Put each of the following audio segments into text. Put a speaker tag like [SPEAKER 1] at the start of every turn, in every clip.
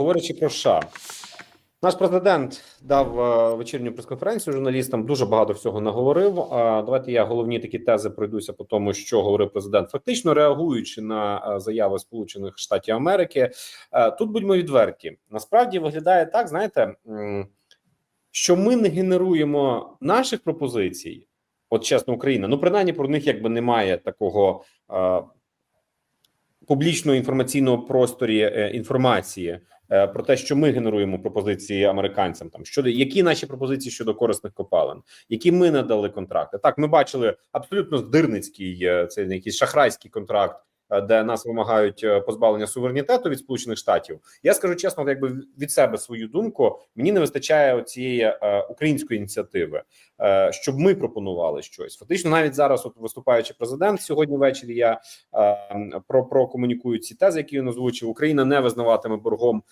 [SPEAKER 1] говорячи про США, наш президент дав е, вечірню прес-конференцію журналістам. Дуже багато всього наговорив. А давайте я головні такі тези пройдуся по тому, що говорив президент, фактично реагуючи на е, заяви Сполучених Штатів Америки. Е, Тут будьмо відверті. Насправді виглядає так, знаєте, що ми не генеруємо наших пропозицій. От чесно, Україна, ну принаймні про них якби немає такого е, публічного інформаційного просторі е, інформації е, про те, що ми генеруємо пропозиції американцям. Там щодо які наші пропозиції щодо корисних копалин, які ми надали контракти. Так, ми бачили абсолютно здирницький цей це якийсь шахрайський контракт. Е, Де нас вимагають е, позбавлення суверенітету від сполучених штатів, я скажу чесно, якби від себе свою думку, мені не вистачає цієї е, української ініціативи, щоб ми пропонували щось. Фактично, навіть зараз, от виступаючи президент сьогодні ввечері, я про прокомунікую ці тези, які він озвучив. Україна не визнаватиме боргом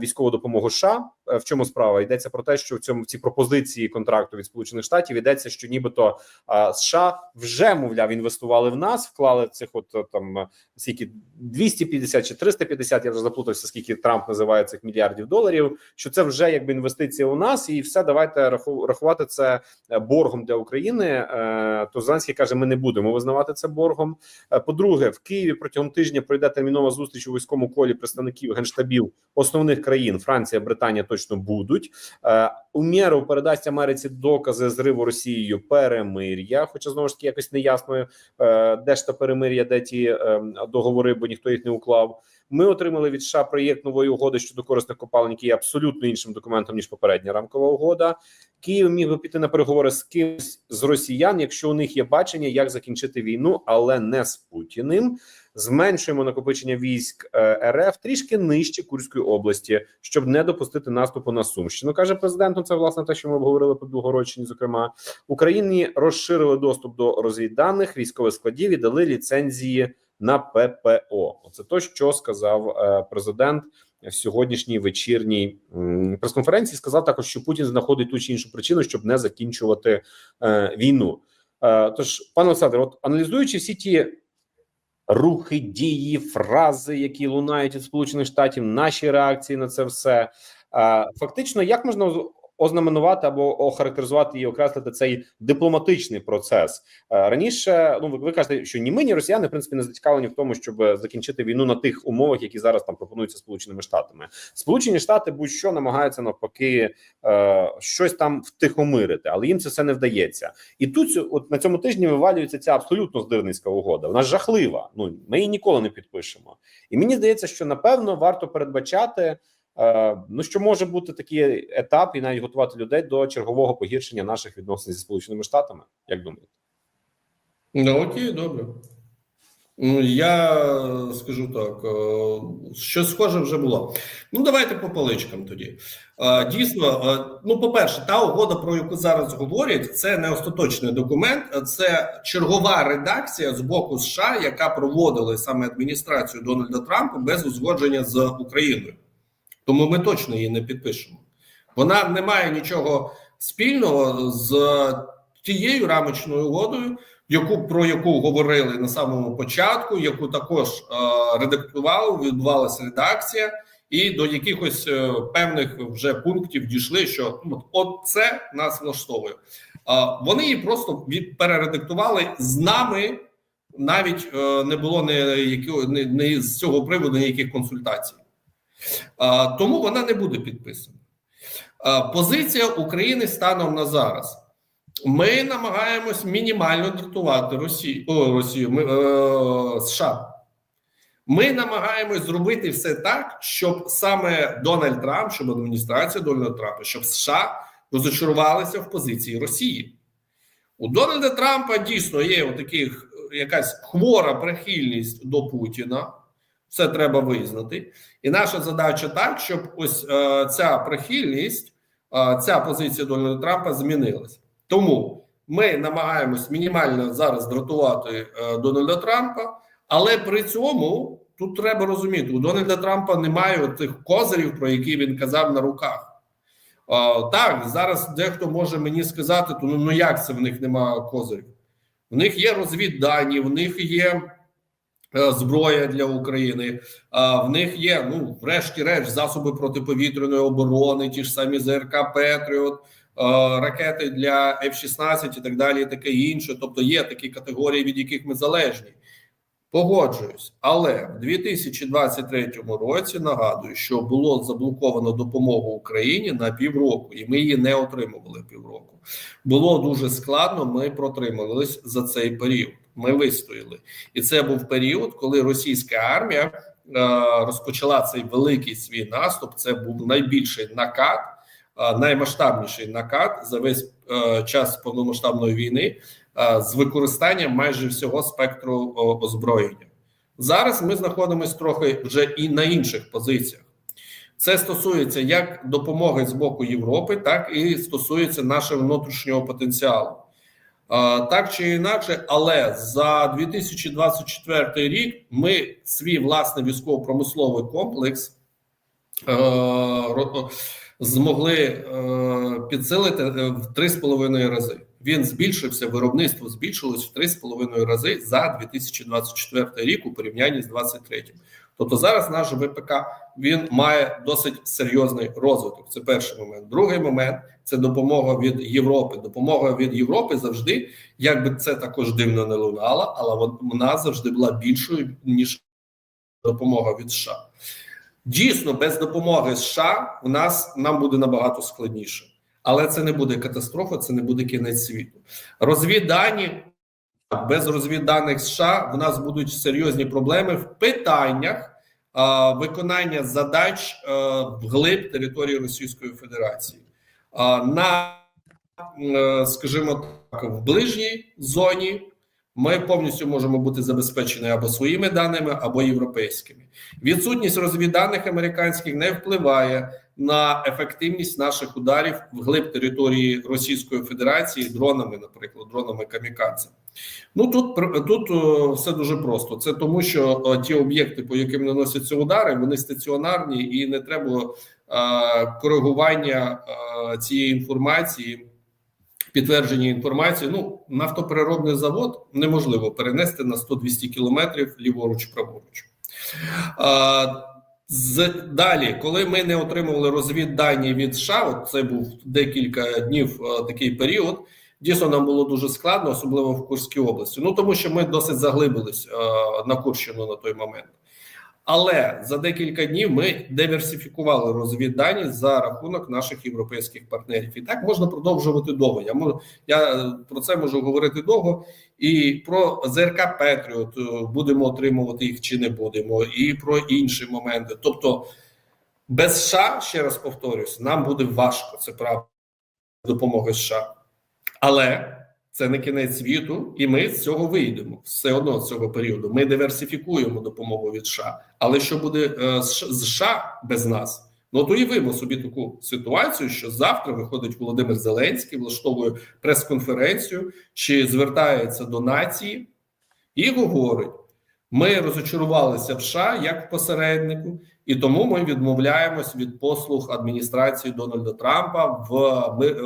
[SPEAKER 1] військову допомогу США. Е, В чому справа йдеться про те, що в цьому в цій пропозиції контракту від Сполучених Штатів йдеться, що нібито е, США вже мовляв інвестували в нас, вклали цих, от е, там е, скільки 250 чи 350, Я вже заплутався, скільки Трамп називає цих мільярдів доларів. Що це вже якби інвестиція у нас, і все давайте раху- рахувати це боргом для України. То Зеленський каже: ми не будемо визнавати це боргом. По-друге, в Києві протягом тижня пройде термінова зустріч у військовому колі представників генштабів основних країн Франція, Британія точно будуть. Е, Умєров передасть Америці докази зриву Росією перемир'я. Хоча знову ж таки якось неясно, е, де ж та перемир'я, де ті е, договори, бо ніхто їх не уклав. Ми отримали від США проєкт нової угоди щодо корисних копалин, який є абсолютно іншим документом ніж попередня рамкова угода. Київ міг би піти на переговори з кимось з росіян, якщо у них є бачення, як закінчити війну, але не з Путіним. Зменшуємо накопичення військ е, РФ трішки нижче Курської області, щоб не допустити наступу на Сумщину. каже президент. Ну, це власне те, що ми обговорили по Білгородщині. Зокрема, Україні розширили доступ до розвідданих військових складів і дали ліцензії на ППО. Оце то, що сказав е, президент в сьогоднішній вечірній прес-конференції. Сказав також, що Путін знаходить ту чи іншу причину, щоб не закінчувати е, війну. Е, тож, пане Олександре, от аналізуючи всі ті рухи, дії, фрази, які лунають від Сполучених Штатів, наші реакції на це все. Фактично, як можна ознаменувати або охарактеризувати і окреслити цей дипломатичний процес Е, раніше? Ну ви, ви кажете, що ні ми, ні росіяни в принципі не зацікавлені в тому, щоб закінчити війну на тих умовах, які зараз там пропонуються Сполученими Штатами. Сполучені Штати будь-що намагаються навпаки е, щось там втихомирити, але їм це все не вдається. І тут от на цьому тижні вивалюється ця абсолютно здирницька угода. Вона жахлива. Ну ми її ніколи не підпишемо. І мені здається, що напевно варто передбачати. Е, Ну, що може бути такий етап, і навіть готувати людей до чергового погіршення наших відносин зі сполученими штатами, як думаєте?
[SPEAKER 2] Ну окей, добре. Ну, Я скажу так, е, що схоже вже було. Ну, давайте по поличкам тоді. Е, Дійсно, ну, по-перше, та угода, про яку зараз говорять, це не остаточний документ, це чергова редакція з боку США, яка проводила саме адміністрацію Дональда Трампа без узгодження з Україною. Тому ми точно її не підпишемо. Вона не має нічого спільного з тією рамочною угодою, яку про яку говорили на самому початку, яку також е, редактували, відбувалася редакція, і до якихось е, певних вже пунктів дійшли, що ну, от це нас влаштовує. Е, вони її просто перередактували з нами. Навіть е, не було ніяких не, не з цього приводу ніяких консультацій, тому вона не буде підписана. Позиція України станом на зараз. Ми намагаємось мінімально дратувати Росію, о, Росію ми, е, США. Ми намагаємось зробити все так, щоб саме Дональд Трамп, щоб адміністрація Дональда Трампа, щоб США розочарувалися в позиції Росії. У Дональда Трампа дійсно є отаких якась хвора прихильність до Путіна. Це треба визнати. І наша задача так, щоб ось е, ця прихильність, е, ця позиція Дональда Трампа змінилася. Тому ми намагаємось мінімально зараз дратувати е, Дональда Трампа, але при цьому тут треба розуміти: у Дональда Трампа немає тих козирів, про які він казав на руках. Е, так, зараз дехто може мені сказати, то ну, ну як це в них немає козирів? В них є розвіддані, в них є зброя для України. А в них є, ну, врешті-решт, засоби протиповітряної оборони, ті ж самі ЗРК Петріот, е, ракети для F-16 і так далі, і таке інше. Тобто є такі категорії, від яких ми залежні. Погоджуюсь, але в 2023 році нагадую, що було заблоковано допомогу Україні на півроку, і ми її не отримували півроку. Було дуже складно. Ми протримались за цей період. Ми вистояли, і це був період, коли російська армія е, розпочала цей великий свій наступ. Це був найбільший накат, е, наймасштабніший накат за весь е, час повномасштабної війни з використанням майже всього спектру озброєння. Зараз ми знаходимося трохи вже і на інших позиціях. Це стосується як допомоги з боку Європи, так і стосується нашого внутрішнього потенціалу. Так чи інакше, але за 2024 рік ми свій власний військово-промисловий комплекс е, змогли е, підсилити е, в 3,5 рази. Він збільшився, виробництво збільшилось в 3,5 рази за 2024 рік у порівнянні з 2023. Тобто зараз наш ВПК він має досить серйозний розвиток. Це перший момент. Другий момент це допомога від Європи. Допомога від Європи завжди, як би це також дивно не лунало, але вона завжди була більшою ніж допомога від США. Дійсно, без допомоги США у нас нам буде набагато складніше, але це не буде катастрофа, це не буде кінець світу. Розвіддані без розвідданих США в нас будуть серйозні проблеми в питаннях а, виконання задач а, вглиб території Російської Федерації. А, на, е, скажімо так, в ближній зоні ми повністю можемо бути забезпечені або своїми даними, або європейськими. Відсутність розвідданих американських не впливає на ефективність наших ударів вглиб території Російської Федерації дронами, наприклад, дронами камікадзе. Ну тут тут все дуже просто. Це тому, що ті об'єкти, по яким наносяться удари, вони стаціонарні і не треба е, коригування е, цієї інформації. Підтвердження інформації. Ну, нафтопереробний завод неможливо перенести на 100-200 кілометрів ліворуч, праворуч. З, далі, коли ми не отримували розвіддані від США, от це був декілька днів е, такий період. Дійсно, нам було дуже складно, особливо в Курській області. Ну тому що ми досить заглибились е, на Курщину на той момент. Але за декілька днів ми диверсифікували розвіддані за рахунок наших європейських партнерів. І так можна продовжувати довго. Я можу я е, про це можу говорити довго. І про ЗРК Петріот е, будемо отримувати їх чи не будемо, і про інші моменти. Тобто, без США, ще раз повторюсь, нам буде важко. Це правда допомоги США, але це не кінець світу, і ми з цього вийдемо все одно з цього періоду. Ми диверсифікуємо допомогу від США. Але що буде е, з США без нас? Ну от уявимо собі таку ситуацію, що завтра виходить Володимир Зеленський, влаштовує прес-конференцію чи звертається до нації і говорить: ми розочарувалися в США як посереднику, і тому ми відмовляємось від послуг адміністрації Дональда Трампа в,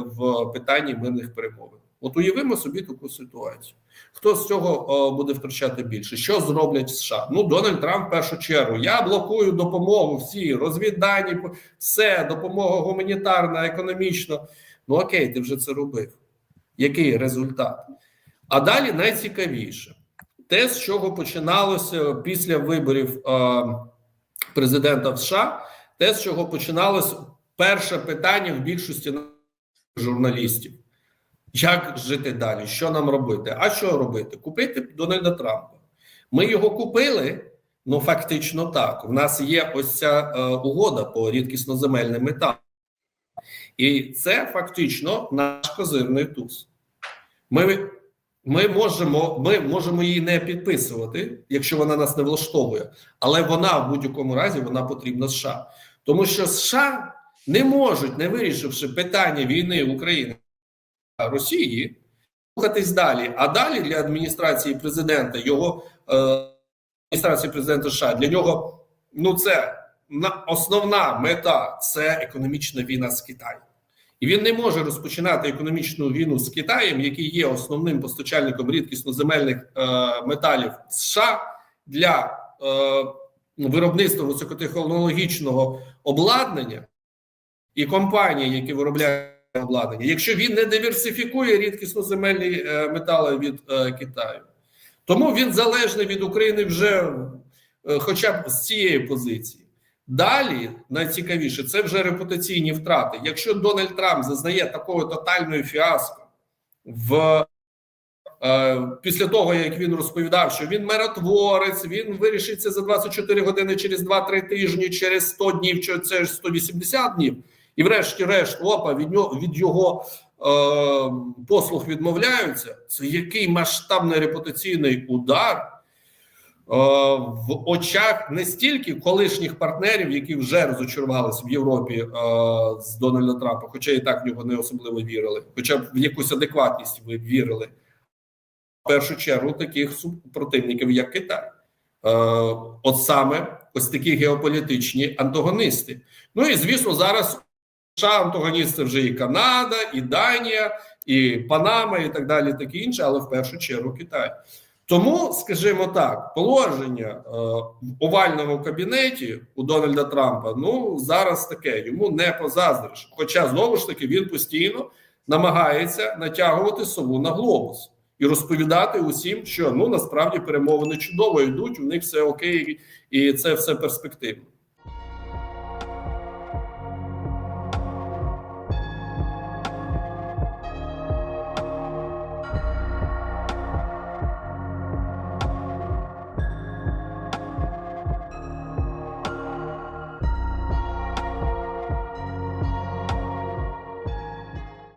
[SPEAKER 2] в питанні мирних перемовин. От уявимо собі таку ситуацію. Хто з цього о, буде втрачати більше? Що зроблять США? Ну, Дональд Трамп в першу чергу. Я блокую допомогу всі, розвіддані, все, допомога гуманітарна, економічна. Ну окей, ти вже це робив. Який результат? А далі найцікавіше те, з чого починалося після виборів е, президента США, те, з чого починалось перше питання в більшості журналістів. Як жити далі? Що нам робити? А що робити? Купити Дональда Трампа. Ми його купили. Ну, фактично так. У нас є ось ця е, угода по рідкісноземельним металам. І це фактично наш козирний туз. Ми, ми, можемо, ми можемо її не підписувати, якщо вона нас не влаштовує, але вона в будь-якому разі вона потрібна США. Тому що США не можуть, не вирішивши питання війни України Росії, рухатись далі. А далі для адміністрації президента, його е, адміністрації президента США, для нього ну це на основна мета це економічна війна з Китаєм. І він не може розпочинати економічну війну з Китаєм, який є основним постачальником рідкісноземельних е, металів США, для е, виробництва високотехнологічного обладнання і компанії, які виробляють обладнання, якщо він не диверсифікує рідкісно-земельні е, метали від е, Китаю, тому він залежний від України вже е, хоча б з цієї позиції. Далі найцікавіше це вже репутаційні втрати. Якщо Дональд Трамп зазнає такого тотальної фіаско в після того, як він розповідав, що він миротворець, він вирішиться за 24 години через 2-3 тижні, через 100 днів, чи це ж 180 днів, і врешті-решт, опа, від нього від його е, послуг відмовляються. Це який масштабний репутаційний удар е, в очах не стільки колишніх партнерів, які вже розочарувалися в Європі е, з Дональда Трампа, хоча і так в нього не особливо вірили, хоча б в якусь адекватність ви вірили. В першу чергу таких супротивників, як Китай. Е, от саме ось такі геополітичні антагоністи. Ну і звісно, зараз США антагоністи вже і Канада, і Данія, і Панама, і так далі, таке інше, але в першу чергу Китай. Тому, скажімо так, положення е, в овальному кабінеті у Дональда Трампа ну зараз таке йому не позаздриш. Хоча знову ж таки він постійно намагається натягувати сову на глобус і розповідати усім, що ну насправді перемовини чудово йдуть, у них все окей, і це все перспективно.